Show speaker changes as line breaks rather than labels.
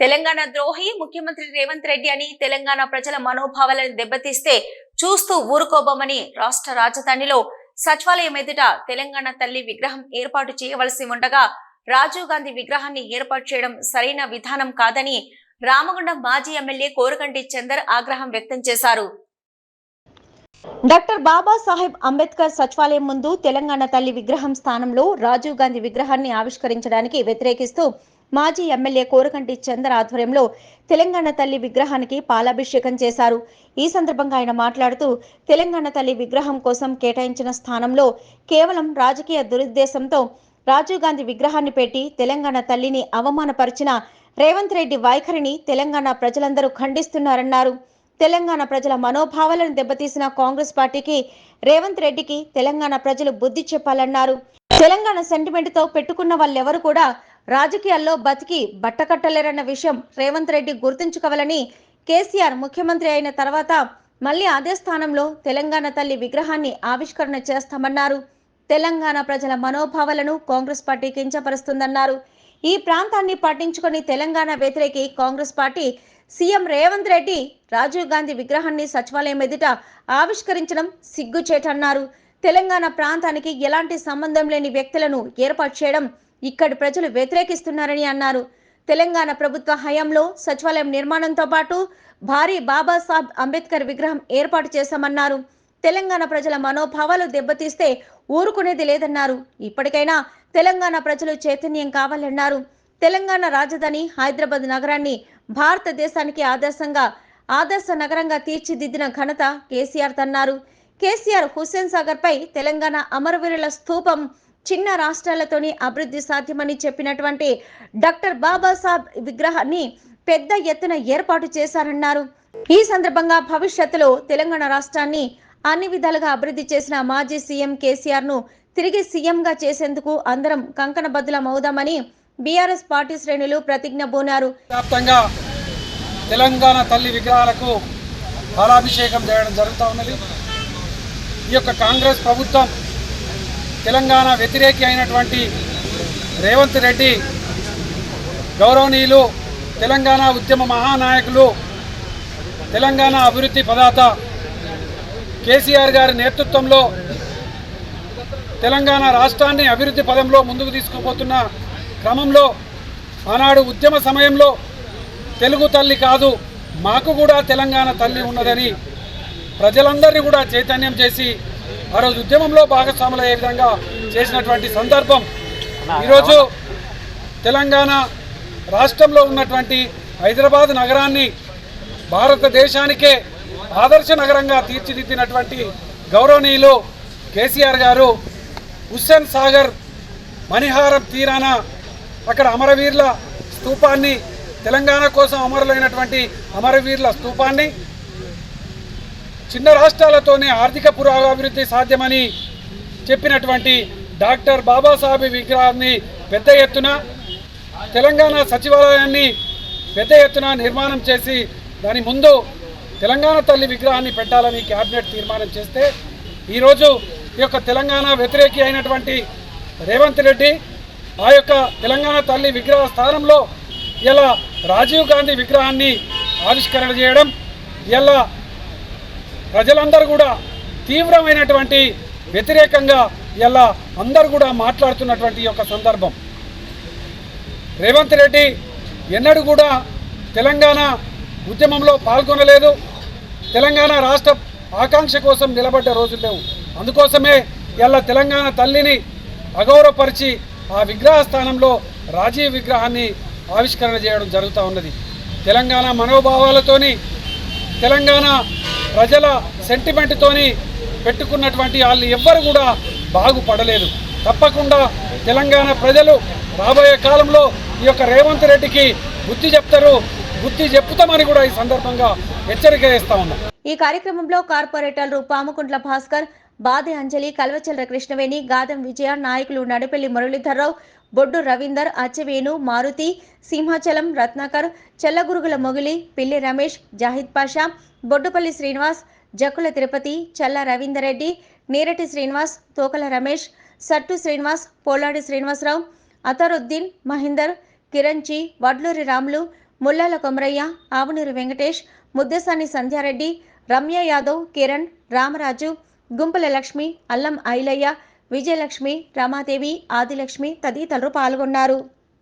తెలంగాణ ద్రోహి ముఖ్యమంత్రి రేవంత్ రెడ్డి అని తెలంగాణ ప్రజల మనోభావాలను దెబ్బతీస్తే చూస్తూ ఊరుకోబోమని రాష్ట్ర రాజధానిలో సచివాలయం ఎదుట తెలంగాణ తల్లి విగ్రహం ఏర్పాటు చేయవలసి ఉండగా రాజీవ్ గాంధీ విగ్రహాన్ని ఏర్పాటు చేయడం సరైన విధానం కాదని రామగుండం మాజీ ఎమ్మెల్యే కోరకంటి చందర్ ఆగ్రహం వ్యక్తం చేశారు.
డాక్టర్ బాబాసాహెబ్ అంబేద్కర్ సచివాలయం ముందు తెలంగాణ తల్లి విగ్రహం స్థానంలో రాజీవ్ గాంధీ విగ్రహాన్ని ఆవిష్కరించడానికి వ్యతిరేకిస్తూ మాజీ ఎమ్మెల్యే కోరకంటి చందర్ ఆధ్వర్యంలో తెలంగాణ తల్లి విగ్రహానికి పాలాభిషేకం చేశారు. ఈ సందర్భంగా ఆయన మాట్లాడుతూ తెలంగాణ తల్లి విగ్రహం కోసం కేటాయించిన స్థానంలో కేవలం రాజకీయ దురుద్దేశంతో రాజీవ్ గాంధీ విగ్రహాన్ని పెట్టి తెలంగాణ తల్లిని అవమానపరిచిన రేవంత్ రెడ్డి వైఖరిని తెలంగాణ ప్రజలందరూ ఖండిస్తున్నారన్నారు. తెలంగాణ ప్రజల మనోభావాలను దెబ్బతీసిన కాంగ్రెస్ పార్టీకి రేవంత్ రెడ్డికి తెలంగాణ ప్రజలు బుద్ధి చెప్పాలన్నారు. తెలంగాణ సెంటిమెంట్తో పెట్టుకున్న వాళ్ళెవరు కూడా రాజకీయాల్లో బతికి బట్టకట్టలేరన్న విషయం రేవంత్ రెడ్డి గుర్తుంచుకోవాలని కేసీఆర్ ముఖ్యమంత్రి అయిన తర్వాత మళ్ళీ అదే స్థానంలో తెలంగాణ తల్లి విగ్రహాన్ని ఆవిష్కరణ చేస్తామన్నారు. తెలంగాణ ప్రజల మనోభావాలను కాంగ్రెస్ పార్టీ కించపరుస్తుందన్నారు. ఈ ప్రాంతాన్ని పట్టించుకొని తెలంగాణ వ్యతిరేకి కాంగ్రెస్ పార్టీ సీఎం రేవంత్ రెడ్డి రాజీవ్ గాంధీ విగ్రహాన్ని సచివాలయం ఎదుట ఆవిష్కరించడం సిగ్గుచేటన్నారు. తెలంగాణ ప్రాంతానికి ఎలాంటి సంబంధం లేని వ్యక్తులను ఏర్పాటు చేయడం ఇక్కడి ప్రజలు వ్యతిరేకిస్తున్నారని అన్నారు. తెలంగాణ ప్రభుత్వ హయాంలో సచివాలయం నిర్మాణంతో పాటు భారీ బాబాసాహెబ్ అంబేద్కర్ విగ్రహం ఏర్పాటు చేశామన్నారు. తెలంగాణ ప్రజల మనోభావాలు దెబ్బతీస్తే ఊరుకునేది లేదన్నారు. ఇప్పటికైనా తెలంగాణ ప్రజలు చైతన్యం కావాలన్నారు. తెలంగాణ రాజధాని హైదరాబాద్ నగరాన్ని భారతదేశానికి ఆదర్శంగా ఆదర్శ నగరంగా తీర్చిదిద్దిన ఘనత కేసీఆర్ తన్నారు. కేసీఆర్ హుస్సేన్ సాగర్ పై తెలంగాణ అమరవీరుల స్థూపం చిన్న రాష్ట్రాలతోని అభివృద్ధి సాధ్యమని చెప్పినటువంటి డాక్టర్ బాబాసాహెబ్ విగ్రహాన్ని పెద్ద ఎత్తున ఏర్పాటు చేశారన్నారు. ఈ సందర్భంగా భవిష్యత్తులో తెలంగాణ రాష్ట్రాన్ని అన్ని విధాలుగా అభివృద్ధి చేసిన మాజీ సీఎం కేసీఆర్ను తిరిగి సీఎంగా చేసేందుకు అందరం కంకణబద్దులం అవుదామని బీఆర్ఎస్ పార్టీ శ్రేణులు ప్రతిజ్ఞ బూనారు.
తెలంగాణ తల్లి విగ్రహాలకు ఫలాభిషేకం చేయడం జరుగుతూ ఉన్నది. ఈ యొక్క కాంగ్రెస్ ప్రభుత్వం తెలంగాణ వ్యతిరేకి అయినటువంటి రేవంత్ రెడ్డి గౌరవనీయులు తెలంగాణ ఉద్యమ మహానాయకులు తెలంగాణ అభివృద్ధి పదాత కేసీఆర్ గారి నేతృత్వంలో తెలంగాణ రాష్ట్రాన్ని అభివృద్ధి పదంలో ముందుకు తీసుకుపోతున్న క్రమంలో ఆనాడు ఉద్యమ సమయంలో తెలుగు తల్లి కాదు మాకు కూడా తెలంగాణ తల్లి ఉన్నదని ప్రజలందరినీ కూడా చైతన్యం చేసి ఆ రోజు ఉద్యమంలో భాగస్వాములయ్యే విధంగా చేసినటువంటి సందర్భం. ఈరోజు తెలంగాణ రాష్ట్రంలో ఉన్నటువంటి హైదరాబాద్ నగరాన్ని భారతదేశానికే ఆదర్శ నగరంగా తీర్చిదిద్దినటువంటి గౌరవనీయులు కేసీఆర్ గారు హుస్సేన్ సాగర్ మణిహారం తీరాన అక్కడ అమరవీరుల స్తూపాన్ని తెలంగాణ కోసం అమరులైనటువంటి అమరవీరుల స్తూపాన్ని చిన్న రాష్ట్రాలతోనే ఆర్థిక పురోగభివృద్ధి సాధ్యమని చెప్పినటువంటి డాక్టర్ బాబాసాహెబ్ విగ్రహాన్ని పెద్ద ఎత్తున తెలంగాణ సచివాలయాన్ని పెద్ద ఎత్తున నిర్మాణం చేసి దాని ముందు తెలంగాణ తల్లి విగ్రహాన్ని పెట్టాలని క్యాబినెట్ తీర్మానం చేస్తే ఈరోజు ఈ యొక్క తెలంగాణ వ్యతిరేకి అయినటువంటి రేవంత్ రెడ్డి ఆ యొక్క తెలంగాణ తల్లి విగ్రహ స్థానంలో ఇలా రాజీవ్ గాంధీ విగ్రహాన్ని ఆవిష్కరణ చేయడం ఇలా ప్రజలందరూ కూడా తీవ్రమైనటువంటి వ్యతిరేకంగా ఇలా అందరూ కూడా మాట్లాడుతున్నటువంటి ఈ యొక్క సందర్భం. రేవంత్ రెడ్డి ఎన్నడూ కూడా తెలంగాణ ఉద్యమంలో పాల్గొనలేదు. తెలంగాణ రాష్ట్ర ఆకాంక్ష కోసం నిలబడ్డ రోజులు లేవు. అందుకోసమే ఇలా తెలంగాణ తల్లిని అగౌరవపరిచి ఆ విగ్రహ స్థానంలో రాజీవ్ విగ్రహాన్ని ఆవిష్కరణ చేయడం జరుగుతూ ఉన్నది. తెలంగాణ మనోభావాలతోని తెలంగాణ ప్రజల సెంటిమెంట్తోని పెట్టుకున్నటువంటి వాళ్ళు ఎవ్వరు కూడా బాగుపడలేదు. తప్పకుండా తెలంగాణ ప్రజలు రాబోయే కాలంలో ఈ యొక్క రేవంత్ రెడ్డికి బుద్ధి చెప్తారు బుద్ధి చెప్తామని కూడా ఈ సందర్భంగా హెచ్చరిక చేస్తా ఉన్నాం.
ఈ కార్యక్రమంలో కార్పొరేటర్లు పాముకుంట్ల భాస్కర్ బాది అంజలి కల్వచల్ర కృష్ణవేణి గాదం విజయ నాయకులు నడిపెల్లి మురళీధర్రావు బొడ్డు రవీందర్ అచ్చవేణు మారుతి సింహాచలం రత్నాకర్ చెల్లగురుగుల మొగిలి పిల్లి రమేష్ జాహిద్ పాషా బొడ్డుపల్లి శ్రీనివాస్ జక్కుల తిరుపతి చల్ల రవీందర్ రెడ్డి నీరటి శ్రీనివాస్ తోకల రమేష్ సట్టు శ్రీనివాస్ పోలాడి శ్రీనివాసరావు అతరుద్దీన్ మహేందర్ కిరణ్జీ వడ్లూరి రాములు ముల్లాల కొమరయ్య ఆవునూరి వెంకటేష్ ముద్దసాని సంధ్యారెడ్డి రమ్య యాదవ్ కిరణ్ రామరాజు గుంపుల లక్ష్మి అల్లం ఐలయ్య విజయలక్ష్మి రమాదేవి ఆదిలక్ష్మి తదితరులు పాల్గొన్నారు.